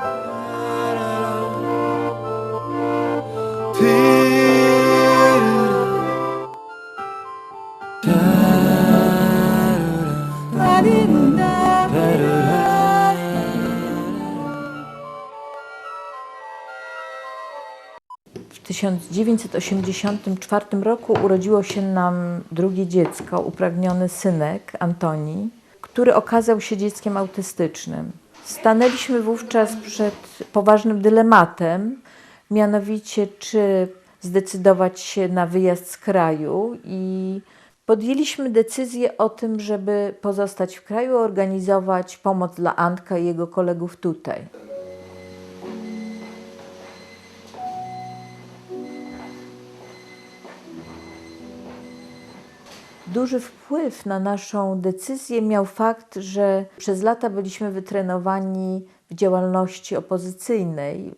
W 1984 roku urodziło się nam drugie dziecko, upragniony synek Antoni, który okazał się dzieckiem autystycznym. Stanęliśmy wówczas przed poważnym dylematem, mianowicie czy zdecydować się na wyjazd z kraju i podjęliśmy decyzję o tym, żeby pozostać w kraju, organizować pomoc dla Antka i jego kolegów tutaj. Duży wpływ na naszą decyzję miał fakt, że przez lata byliśmy wytrenowani w działalności opozycyjnej,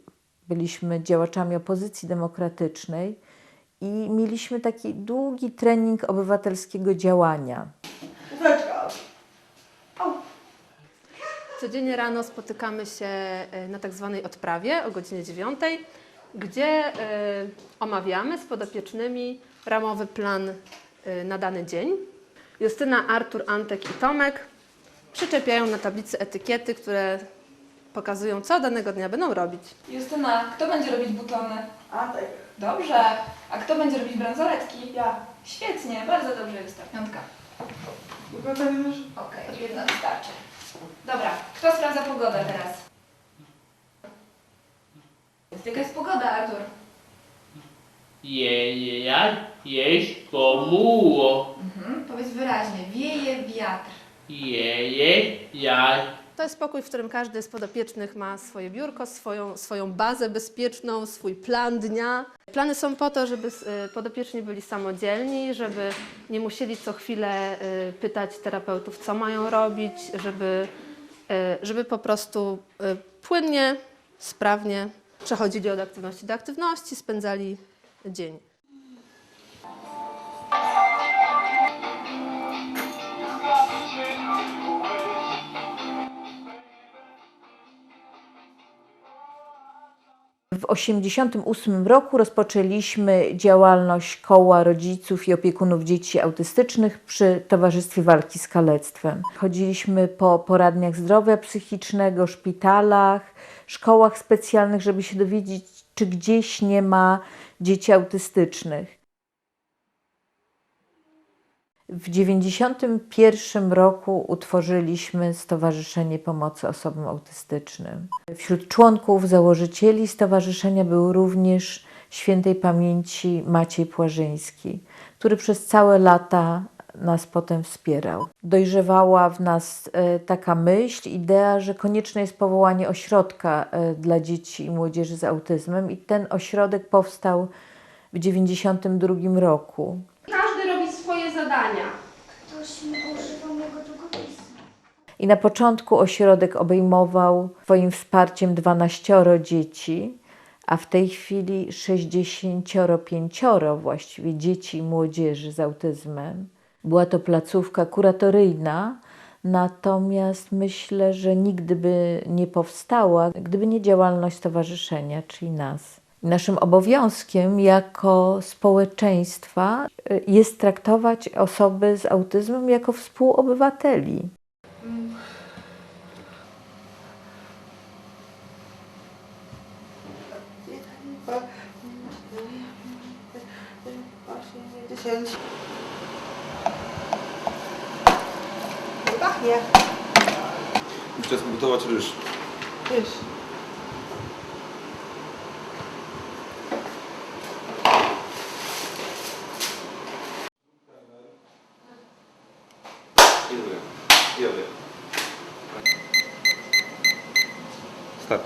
byliśmy działaczami opozycji demokratycznej i mieliśmy taki długi trening obywatelskiego działania. Codziennie rano spotykamy się e, na tak zwanej odprawie o godzinie 9, gdzie e, omawiamy z podopiecznymi ramowy plan na dany dzień. Justyna, Artur, Antek i Tomek przyczepiają na tablicy etykiety, które pokazują, co danego dnia będą robić. Justyna, kto będzie robić butony? Antek. Dobrze. A kto będzie robić bransoletki? Ja. Świetnie, bardzo dobrze jest ta piątka. Okej, jedna wystarczy. Dobra, kto sprawdza pogodę teraz? Jaka jest pogoda, Artur? Je, ja, jest pomuło. Mhm. Powiedz wyraźnie, wieje wiatr. Je, je, ja, To jest pokój, w którym każdy z podopiecznych ma swoje biurko, swoją, swoją bazę bezpieczną, swój plan dnia. Plany są po to, żeby y, podopieczni byli samodzielni, żeby nie musieli co chwilę y, pytać terapeutów, co mają robić, żeby, y, żeby po prostu płynnie, sprawnie przechodzili od aktywności do aktywności, spędzali dzień. W 1988 roku rozpoczęliśmy działalność Koła Rodziców i Opiekunów Dzieci Autystycznych przy Towarzystwie Walki z Kalectwem. Chodziliśmy po poradniach zdrowia psychicznego, szpitalach, szkołach specjalnych, żeby się dowiedzieć, czy gdzieś nie ma dzieci autystycznych. W 1991 roku utworzyliśmy Stowarzyszenie Pomocy Osobom Autystycznym. Wśród członków, założycieli stowarzyszenia był również świętej pamięci Maciej Płażyński, który przez całe lata nas potem wspierał. Dojrzewała w nas e, taka myśl, idea, że konieczne jest powołanie ośrodka e, dla dzieci i młodzieży z autyzmem i ten ośrodek powstał w 1992 roku. Każdy robi swoje zadania. Ktoś mojego długopisu. I na początku ośrodek obejmował swoim wsparciem 12 dzieci, a w tej chwili 65 właściwie dzieci i młodzieży z autyzmem. Była to placówka kuratoryjna, natomiast myślę, że nigdy by nie powstała, gdyby nie działalność stowarzyszenia, czyli nas. Naszym obowiązkiem jako społeczeństwa y, jest traktować osoby z autyzmem jako współobywateli. Dziesięć. Nie pachnie. Czas gotować ryż. Dziękuję. Start.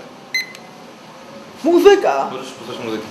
Muzyka! Możesz posłuchać muzyki.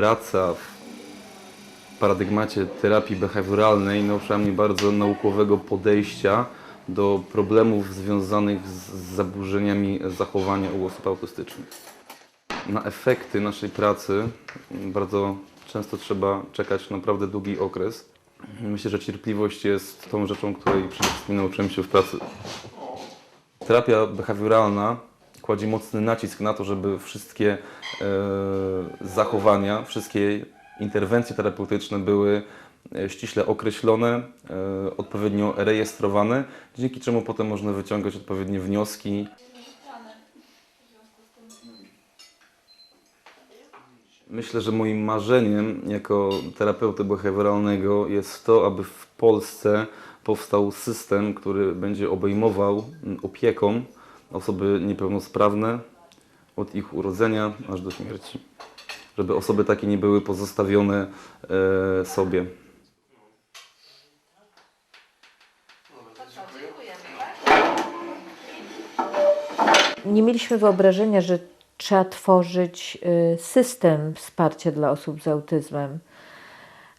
Praca w paradygmacie terapii behawioralnej nauczyła mnie bardzo naukowego podejścia do problemów związanych z zaburzeniami zachowania u osób autystycznych. Na efekty naszej pracy bardzo często trzeba czekać naprawdę długi okres. Myślę, że cierpliwość jest tą rzeczą, której przede wszystkim nauczyłem się w pracy. Terapia behawioralna kładzie mocny nacisk na to, żeby wszystkie e, zachowania, wszystkie interwencje terapeutyczne były e, ściśle określone, e, odpowiednio rejestrowane, dzięki czemu potem można wyciągać odpowiednie wnioski. Myślę, że moim marzeniem jako terapeuty behawioralnego jest to, aby w Polsce powstał system, który będzie obejmował opieką osoby niepełnosprawne od ich urodzenia aż do śmierci. Żeby osoby takie nie były pozostawione e, sobie. Nie mieliśmy wyobrażenia, że trzeba tworzyć y, system wsparcia dla osób z autyzmem.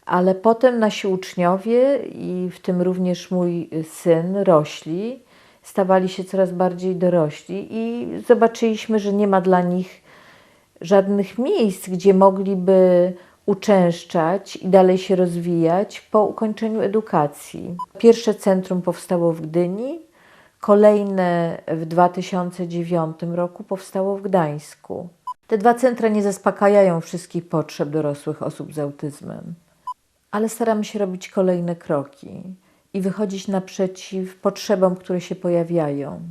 Ale potem nasi uczniowie, i w tym również mój syn, rośli, stawali się coraz bardziej dorośli i zobaczyliśmy, że nie ma dla nich żadnych miejsc, gdzie mogliby uczęszczać i dalej się rozwijać po ukończeniu edukacji. Pierwsze centrum powstało w Gdyni, kolejne w 2009 roku powstało w Gdańsku. Te dwa centra nie zaspokajają wszystkich potrzeb dorosłych osób z autyzmem, ale staramy się robić kolejne kroki i wychodzić naprzeciw potrzebom, które się pojawiają.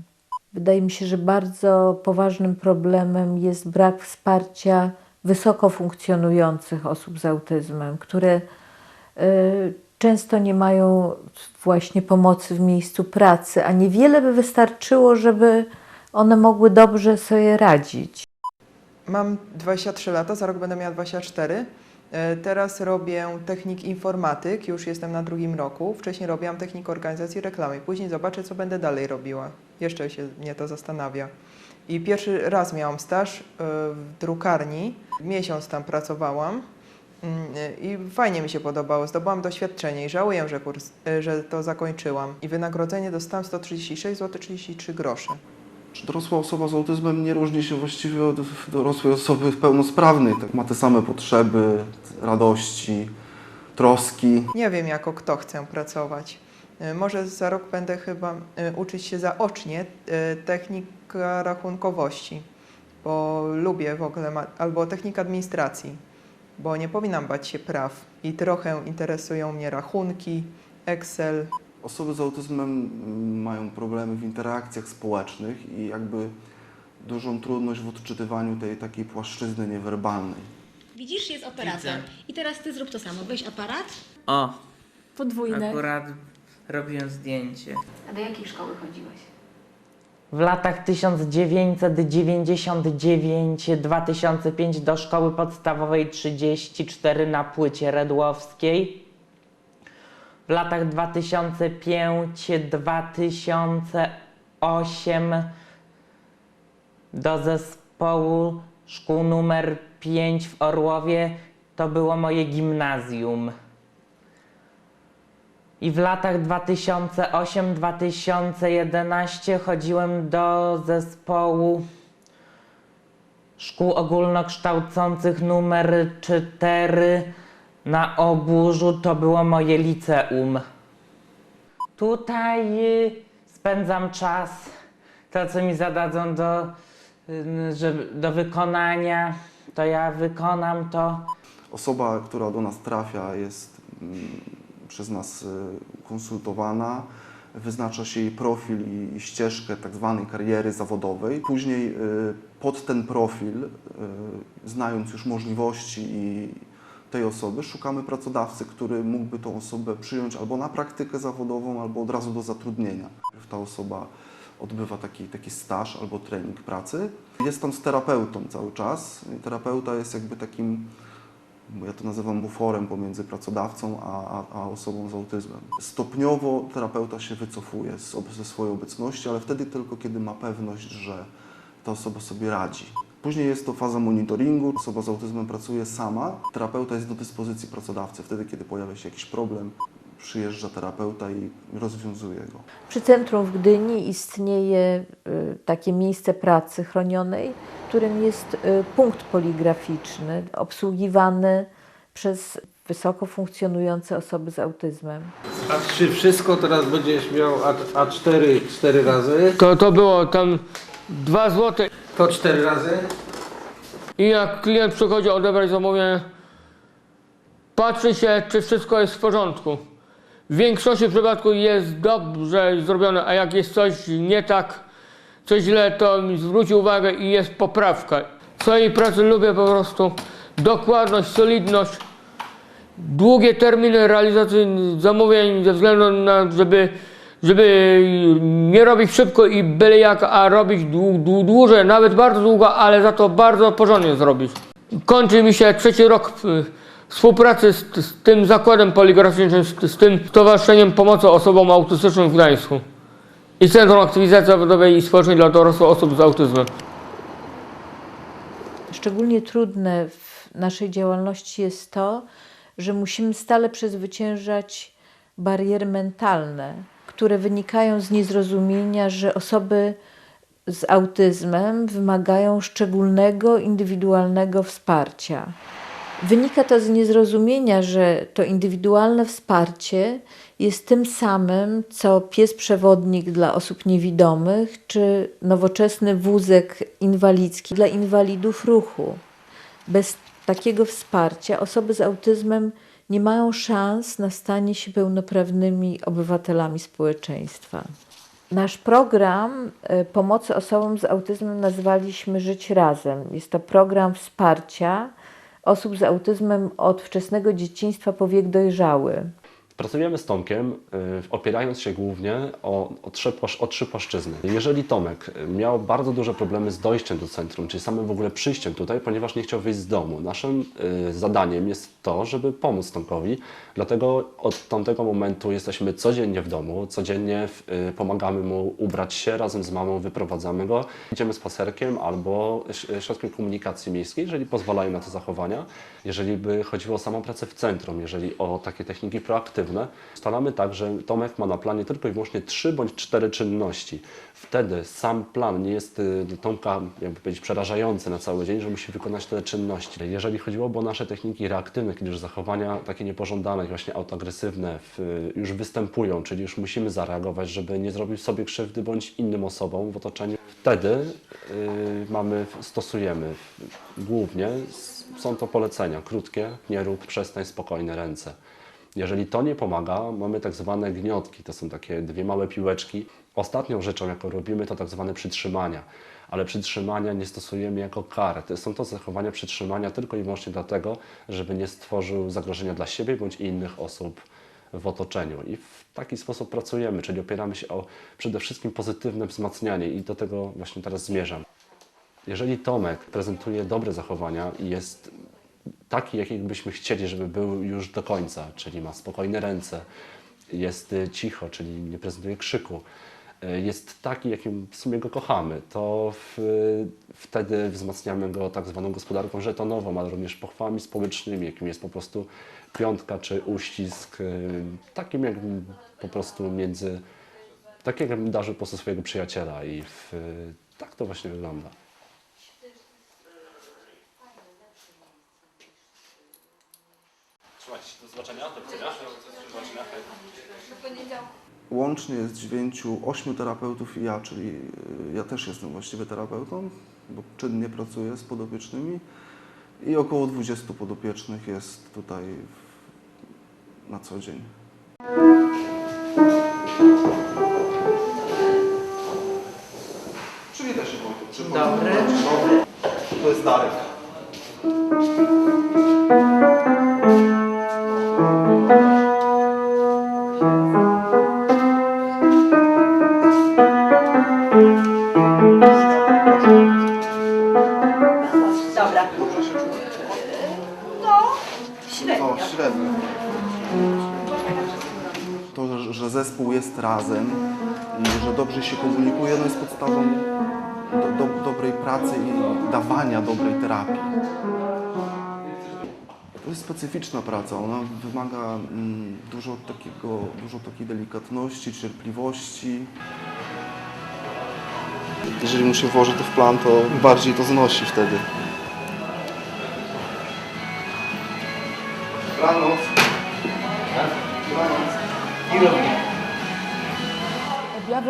Wydaje mi się, że bardzo poważnym problemem jest brak wsparcia wysoko funkcjonujących osób z autyzmem, które y, często nie mają właśnie pomocy w miejscu pracy, a niewiele by wystarczyło, żeby one mogły dobrze sobie radzić. Mam 23 lata, za rok będę miała 24. E, Teraz robię technik informatyk, już jestem na drugim roku. Wcześniej robiłam technik organizacji reklamy. Później zobaczę, co będę dalej robiła. Jeszcze się mnie to zastanawia. I pierwszy raz miałam staż e, w drukarni. Miesiąc tam pracowałam Mm, i fajnie mi się podobało. Zdobyłam doświadczenie i żałuję, że, kurs, e, że to zakończyłam. I wynagrodzenie dostałam 136 zł 33 grosze. Czy dorosła osoba z autyzmem nie różni się właściwie od dorosłej osoby pełnosprawnej? Tak ma te same potrzeby, radości, troski. Nie wiem, jako kto chcę pracować. E, Może za rok będę chyba e, uczyć się zaocznie e, technika rachunkowości, bo lubię w ogóle, albo technika administracji, bo nie powinnam bać się praw i trochę interesują mnie rachunki, Excel. Osoby z autyzmem mm, mają problemy w interakcjach społecznych i jakby dużą trudność w odczytywaniu tej takiej płaszczyzny niewerbalnej. Widzisz, jest operator. Widzę. I teraz ty zrób to samo. Weź aparat. O, Podwójny. akurat robiłem zdjęcie. A do jakiej szkoły chodziłeś? W latach 1999-2005 do szkoły podstawowej 34 na płycie Redłowskiej. W latach 2005-2008 do zespołu szkół numer 5 w Orłowie. To było moje gimnazjum. I w latach 2008-2011 chodziłem do zespołu szkół ogólnokształcących numer 4 na Oburzu. To było moje liceum. Tutaj y, spędzam czas, to co mi zadadzą do, y, żeby, do wykonania, to ja wykonam to. Osoba, która do nas trafia, jest mm, przez nas y, konsultowana, wyznacza się jej profil i, ścieżkę tak zwanej kariery zawodowej. Później pod ten profil, znając już możliwości i tej osoby, szukamy pracodawcy, który mógłby tą osobę przyjąć albo na praktykę zawodową, albo od razu do zatrudnienia. Ta osoba odbywa taki, taki staż albo trening pracy. Jest tam z terapeutą cały czas. I Terapeuta jest jakby takim ja to nazywam buforem pomiędzy pracodawcą a, a, osobą z autyzmem. Stopniowo terapeuta się wycofuje z, ze swojej obecności, ale wtedy tylko, kiedy ma pewność, że ta osoba sobie radzi. Później jest to faza monitoringu. Osoba z autyzmem pracuje sama. Terapeuta jest do dyspozycji pracodawcy. Wtedy, kiedy pojawia się jakiś problem, przyjeżdża terapeuta i rozwiązuje go. Przy centrum w Gdyni istnieje y, takie miejsce pracy chronionej, którym jest y, punkt poligraficzny obsługiwany przez wysoko funkcjonujące osoby z autyzmem. A czy wszystko teraz będziesz miał A, A4 cztery razy? To, to było tam 2 złote To cztery razy? i jak klient przychodzi odebrać zamówienie, patrzy się, czy wszystko jest w porządku. W większości przypadków jest dobrze zrobione, a jak jest coś nie tak, coś źle, to mi zwróci uwagę i jest poprawka. W swojej pracy lubię po prostu dokładność, solidność, długie terminy realizacji zamówień ze względu na, żeby, żeby nie robić szybko i byle jak, a robić dłu, dłu, dłużej, nawet bardzo długo, ale za to bardzo porządnie zrobić. Kończy mi się trzeci rok y, współpracy z, z tym zakładem poligraficznym, z, z tym Stowarzyszeniem Pomocy Osobom Autystycznym w Gdańsku i Centrum Aktywizacji Zawodowej i Społecznej dla dorosłych osób z autyzmem. Szczególnie trudne w naszej działalności jest to, że musimy stale przezwyciężać bariery mentalne, które wynikają z niezrozumienia, że osoby z autyzmem wymagają szczególnego, indywidualnego wsparcia. Wynika to z niezrozumienia, że to indywidualne wsparcie jest tym samym, co pies przewodnik dla osób niewidomych, czy nowoczesny wózek inwalidzki dla inwalidów ruchu. Bez takiego wsparcia osoby z autyzmem nie mają szans na stanie się pełnoprawnymi obywatelami społeczeństwa. Nasz program e, pomocy osobom z autyzmem nazwaliśmy Żyć Razem. Jest to program wsparcia osób z autyzmem od wczesnego dzieciństwa po wiek dojrzały. Pracujemy z Tomkiem, y, opierając się głównie o, o, trzy, o trzy płaszczyzny. Jeżeli Tomek miał bardzo duże problemy z dojściem do centrum, czyli samym w ogóle przyjściem tutaj, ponieważ nie chciał wyjść z domu, naszym y, zadaniem jest to, żeby pomóc Tomkowi. Dlatego od tamtego momentu jesteśmy codziennie w domu, codziennie y, pomagamy mu ubrać się, razem z mamą wyprowadzamy go. Idziemy spacerkiem albo ś- środkiem komunikacji miejskiej, jeżeli pozwalają na to zachowania. Jeżeli by chodziło o samą pracę w centrum, jeżeli o takie techniki proaktywne, ustalamy tak, że Tomek ma na planie tylko i wyłącznie trzy bądź cztery czynności. Wtedy sam plan nie jest y, dla Tomka, jakby powiedzieć, przerażający na cały dzień, że musi wykonać te czynności. Jeżeli chodziłoby o nasze techniki reaktywne, kiedy już zachowania takie niepożądane, właśnie autoagresywne w, już występują, czyli już musimy zareagować, żeby nie zrobić sobie krzywdy bądź innym osobom w otoczeniu, wtedy y, mamy, stosujemy głównie, są to polecenia krótkie, nie rób, przestań, spokojne ręce. Jeżeli to nie pomaga, mamy tak zwane gniotki, to są takie dwie małe piłeczki. Ostatnią rzeczą, jaką robimy, to tak zwane przytrzymania. Ale przytrzymania nie stosujemy jako karę. To są to zachowania przytrzymania tylko i wyłącznie dlatego, żeby nie stworzył zagrożenia dla siebie bądź innych osób w otoczeniu. I w taki sposób pracujemy, czyli opieramy się o przede wszystkim pozytywne wzmacnianie i do tego właśnie teraz zmierzam. Jeżeli Tomek prezentuje dobre zachowania i jest taki, jakiego byśmy chcieli, żeby był już do końca, czyli ma spokojne ręce, jest y, cicho, czyli nie prezentuje krzyku, y, jest taki, jakim w sumie go kochamy, to w, wtedy wzmacniamy go tak zwaną gospodarką żetonową, ale również pochwałami społecznymi, jakim jest po prostu piątka czy uścisk, y, takim jak po prostu między, tak jakbym darzył po prostu swojego przyjaciela i w, tak to właśnie wygląda. Trzymajcie się, do zobaczenia, do widzenia. Do zobaczenia. Łącznie jest dziewięciu, ośmiu terapeutów i ja, czyli y, ja też jestem właściwie terapeutą, bo czynnie pracuję z podopiecznymi i około 20 podopiecznych jest tutaj w, na co dzień. Przywitaj się Wojtek. Dobry. To jest Darek. Zespół jest razem że dobrze się komunikuje, no jest podstawą do, do, dobrej pracy. pracy i dawania dobrej terapii. To jest specyficzna praca, ona wymaga mm, dużo, takiego, dużo takiej delikatności, cierpliwości. Jeżeli mu się włoży to w plan, to bardziej to znosi wtedy.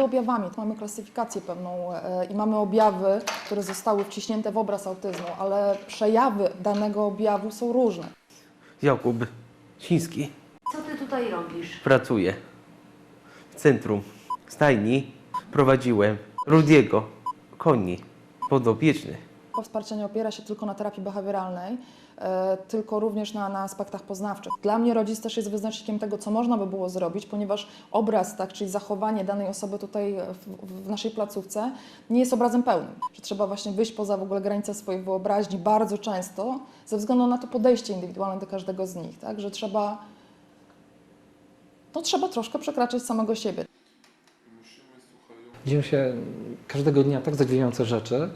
Objawy objawami, to mamy klasyfikację pewną e, i mamy objawy, które zostały wciśnięte w obraz autyzmu, ale przejawy danego objawu są różne. Jakub Chiński. Co ty tutaj robisz? Pracuję w centrum stajni. Prowadziłem Rudiego, koni, podopieczny. Wsparcie nie opiera się tylko na terapii behawioralnej, tylko również na, na aspektach poznawczych. Dla mnie rodzic też jest wyznacznikiem tego, co można by było zrobić, ponieważ obraz, tak, czyli zachowanie danej osoby tutaj w, w naszej placówce nie jest obrazem pełnym. Że trzeba właśnie wyjść poza w ogóle granice swojej wyobraźni bardzo często, ze względu na to podejście indywidualne do każdego z nich, tak, że trzeba, no, trzeba troszkę przekraczać samego siebie. Dzieją się każdego dnia tak zadziwiające rzeczy,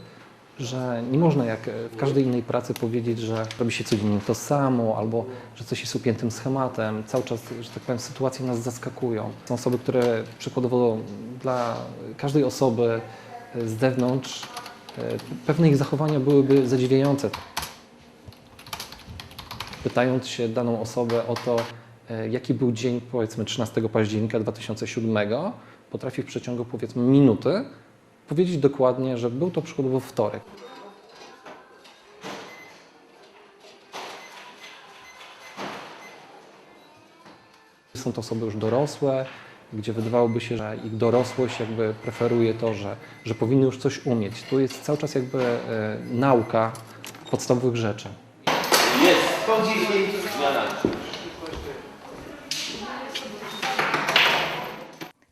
że nie można jak w każdej innej pracy powiedzieć, że robi się codziennie to samo, albo że coś jest upiętym schematem. Cały czas, że tak powiem, sytuacje nas zaskakują. Są osoby, które przykładowo dla każdej osoby z zewnątrz e, pewne ich zachowania byłyby zadziwiające. Pytając się daną osobę o to, e, jaki był dzień, powiedzmy 13 października 2007, potrafi w przeciągu powiedzmy minuty powiedzieć dokładnie, że był to przykładowo wtorek. Są to osoby już dorosłe, gdzie wydawałoby się, że ich dorosłość jakby preferuje to, że, że powinny już coś umieć. Tu jest cały czas jakby e, nauka podstawowych rzeczy. Jest po 10 zmiana.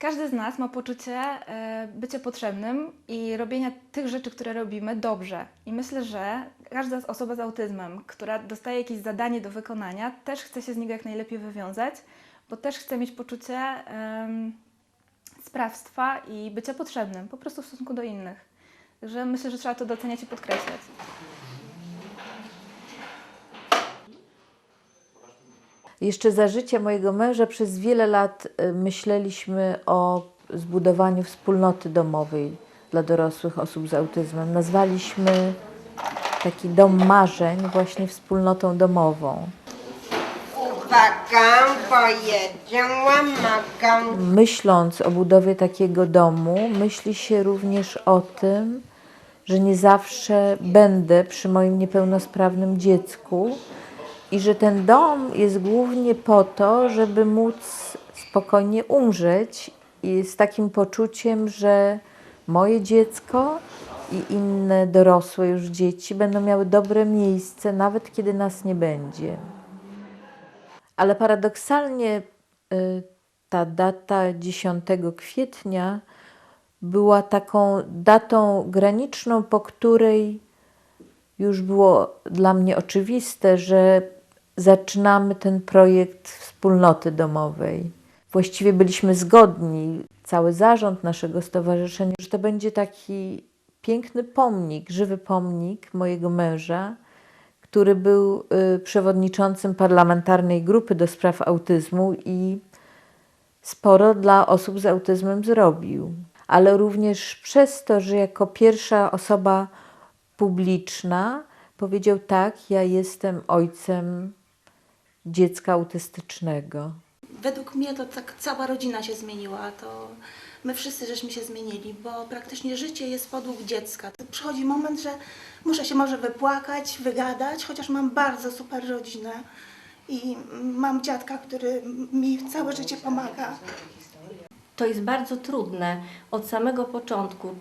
Każdy z nas ma poczucie e, bycia potrzebnym i robienia tych rzeczy, które robimy dobrze. I myślę, że każda osoba z autyzmem, która dostaje jakieś zadanie do wykonania, też chce się z niego jak najlepiej wywiązać, bo też chce mieć poczucie sprawstwa i bycia potrzebnym, po prostu w stosunku do innych. Także myślę, że trzeba to doceniać i podkreślać. Jeszcze za życia mojego męża przez wiele lat y, myśleliśmy o zbudowaniu wspólnoty domowej dla dorosłych osób z autyzmem. Nazwaliśmy taki dom marzeń właśnie wspólnotą domową. Myśląc o budowie takiego domu, myśli się również o tym, że nie zawsze będę przy moim niepełnosprawnym dziecku i że ten dom jest głównie po to, żeby móc spokojnie umrzeć i z takim poczuciem, że moje dziecko i inne dorosłe już dzieci będą miały dobre miejsce, nawet kiedy nas nie będzie. Ale paradoksalnie y, ta data 10 kwietnia była taką datą graniczną, po której już było dla mnie oczywiste, że zaczynamy ten projekt wspólnoty domowej. Właściwie byliśmy zgodni, cały zarząd naszego stowarzyszenia, że to będzie taki piękny pomnik, żywy pomnik mojego męża, który był y, przewodniczącym parlamentarnej grupy do spraw autyzmu i sporo dla osób z autyzmem zrobił. Ale również przez to, że jako pierwsza osoba publiczna powiedział tak, ja jestem ojcem dziecka autystycznego. Według mnie to tak cała rodzina się zmieniła, to my wszyscy żeśmy się zmienili, bo praktycznie życie jest podług dziecka. Przychodzi moment, że muszę się może wypłakać, wygadać, chociaż mam bardzo super rodzinę i mam dziadka, który mi całe życie pomaga. To jest bardzo trudne od samego początku.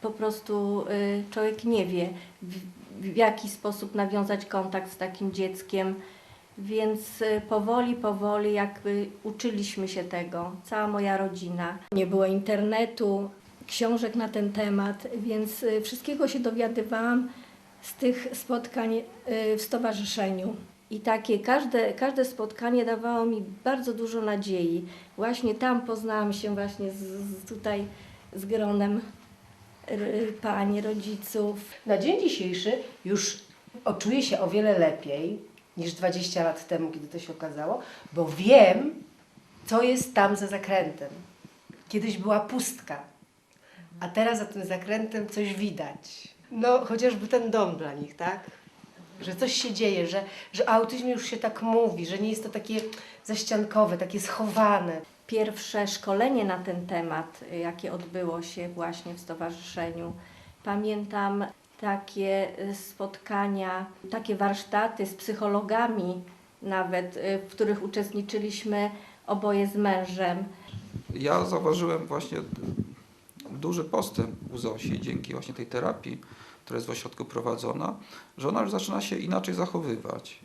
Po prostu y, człowiek nie wie, w, w jaki sposób nawiązać kontakt z takim dzieckiem, więc y, powoli, powoli jakby uczyliśmy się tego, cała moja rodzina. Nie było internetu, książek na ten temat, więc y, wszystkiego się dowiadywałam z tych spotkań y, w stowarzyszeniu. I takie każde, każde spotkanie dawało mi bardzo dużo nadziei. Właśnie tam poznałam się właśnie z, z tutaj z gronem pań, rodziców. Na dzień dzisiejszy już czuję się o wiele lepiej niż 20 lat temu, kiedy to się okazało, bo wiem, co jest tam za zakrętem. Kiedyś była pustka, a teraz za tym zakrętem coś widać. No, chociażby ten dom dla nich, tak? Że coś się dzieje, że, że o autyzmie już się tak mówi, że nie jest to takie zaściankowe, takie schowane. Pierwsze szkolenie na ten temat, jakie odbyło się właśnie w stowarzyszeniu, pamiętam takie y, spotkania, takie warsztaty z psychologami nawet, y, w których uczestniczyliśmy oboje z mężem. Ja zauważyłem właśnie duży postęp u Zosi dzięki właśnie tej terapii, która jest w ośrodku prowadzona, że ona już zaczyna się inaczej zachowywać.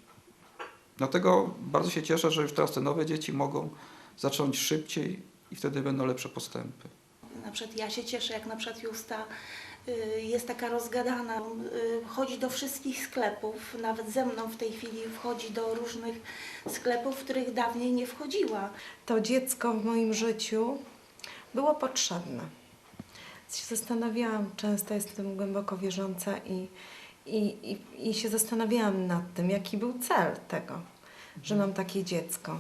Dlatego bardzo się cieszę, że już teraz te nowe dzieci mogą zacząć szybciej i wtedy będą lepsze postępy. Na przykład ja się cieszę, jak na przykład Justa jest taka rozgadana, y, chodzi do wszystkich sklepów, nawet ze mną w tej chwili wchodzi do różnych sklepów, w których dawniej nie wchodziła. to dziecko w moim życiu było potrzebne. Się zastanawiałam, często jestem głęboko wierząca i, i, i, i się zastanawiałam nad tym, jaki był cel tego, że mam takie dziecko.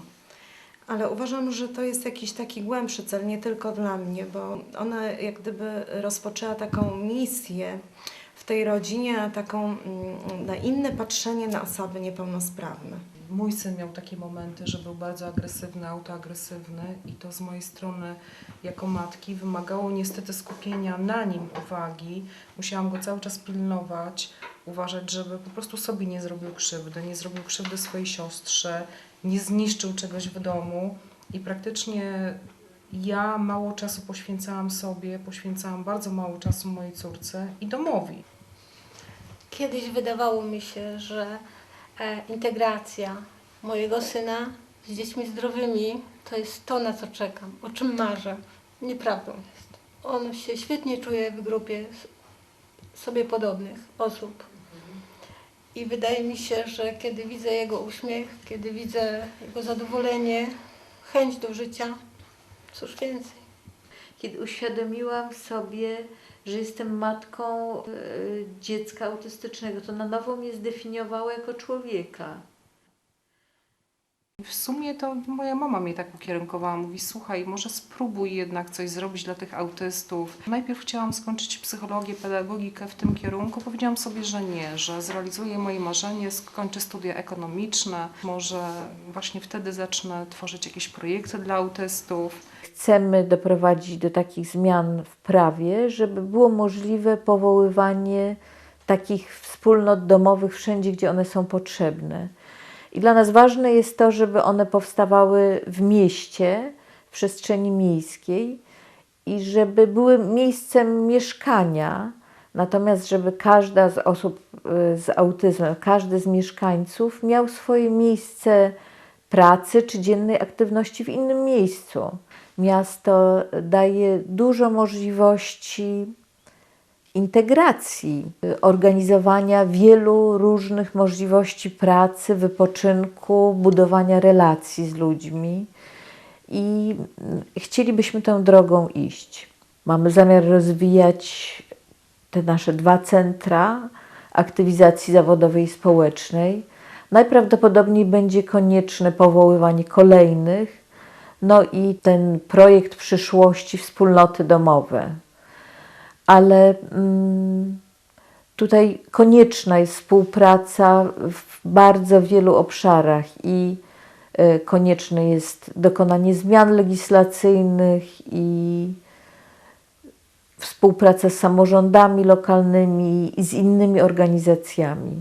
Ale uważam, że to jest jakiś taki głębszy cel, nie tylko dla mnie, bo ona jak gdyby rozpoczęła taką misję w tej rodzinie, taką mm, na inne patrzenie na osoby niepełnosprawne. Mój syn miał takie momenty, że był bardzo agresywny, autoagresywny i to z mojej strony jako matki wymagało niestety skupienia na nim uwagi. Musiałam go cały czas pilnować, uważać, żeby po prostu sobie nie zrobił krzywdy, nie zrobił krzywdy swojej siostrze, nie zniszczył czegoś w domu i praktycznie ja mało czasu poświęcałam sobie, poświęcałam bardzo mało czasu mojej córce i domowi. Kiedyś wydawało mi się, że e, integracja mojego syna z dziećmi zdrowymi to jest to, na co czekam, o czym marzę. Nieprawdą jest. On się świetnie czuje w grupie sobie podobnych osób. I wydaje mi się, że kiedy widzę jego uśmiech, kiedy widzę jego zadowolenie, chęć do życia, cóż więcej. Kiedy uświadomiłam sobie, że jestem matką e, dziecka autystycznego, to na nowo mnie zdefiniowało jako człowieka. W sumie to moja mama mnie tak ukierunkowała. Mówi, słuchaj, może spróbuj jednak coś zrobić dla tych autystów. Najpierw chciałam skończyć psychologię, pedagogikę w tym kierunku. Powiedziałam sobie, że nie, że zrealizuję moje marzenie, skończę studia ekonomiczne. Może właśnie wtedy zacznę tworzyć jakieś projekty dla autystów. Chcemy doprowadzić do takich zmian w prawie, żeby było możliwe powoływanie takich wspólnot domowych wszędzie, gdzie one są potrzebne. I dla nas ważne jest to, żeby one powstawały w mieście, w przestrzeni miejskiej i żeby były miejscem mieszkania, natomiast żeby każda z osób y, z autyzmem, każdy z mieszkańców miał swoje miejsce pracy czy dziennej aktywności w innym miejscu. Miasto daje dużo możliwości integracji, organizowania wielu różnych możliwości pracy, wypoczynku, budowania relacji z ludźmi i chcielibyśmy tą drogą iść. Mamy zamiar rozwijać te nasze dwa centra aktywizacji zawodowej i społecznej. Najprawdopodobniej będzie konieczne powoływanie kolejnych, no i ten projekt przyszłości wspólnoty domowe ale mm, tutaj konieczna jest współpraca w bardzo wielu obszarach i y, konieczne jest dokonanie zmian legislacyjnych i współpraca z samorządami lokalnymi i z innymi organizacjami.